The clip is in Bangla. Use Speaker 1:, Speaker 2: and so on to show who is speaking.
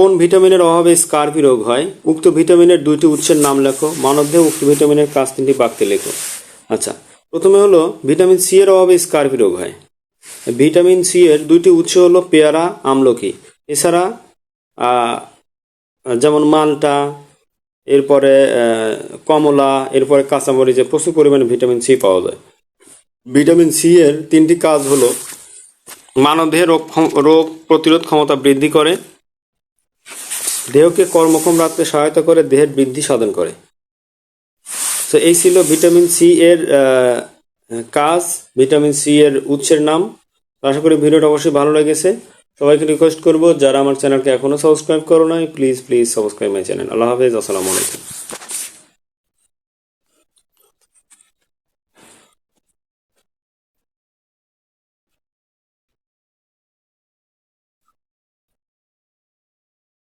Speaker 1: কোন ভিটামিনের অভাবে স্কার্পি রোগ হয়? উক্ত ভিটামিনের দুইটি উৎসের নাম লেখো। মানবদেহে উক্ত ভিটামিনের কাজ তিনটি বাক্যে লেখো। আচ্ছা প্রথমে হলো ভিটামিন সি এর অভাবে স্কার্পি রোগ হয়। ভিটামিন সি এর দুইটি উৎস হলো পেয়ারা, আমলকি। এছাড়া যেমন মালটা, এরপরে কমলা, এরপরে কাঁচামরিচে প্রচুর পরিমাণে ভিটামিন সি পাওয়া যায়। ভিটামিন সি এর তিনটি কাজ হলো মানবদেহে রোগ রোগ প্রতিরোধ ক্ষমতা বৃদ্ধি করে দেহকে কর্মক্ষম রাখতে সহায়তা করে দেহের বৃদ্ধি সাধন করে। তো এই ছিল ভিটামিন সি এর কাজ, ভিটামিন সি এর উৎসের নাম। আশা করি ভিডিওটা অবশ্যই ভালো লেগেছে। সবাইকে রিকোয়েস্ট করব, যারা আমার চ্যানেলকে এখনও সাবস্ক্রাইব করো নাই please please subscribe my channel আল্লাহ হাফেজ, আসসালামু আলাইকুম।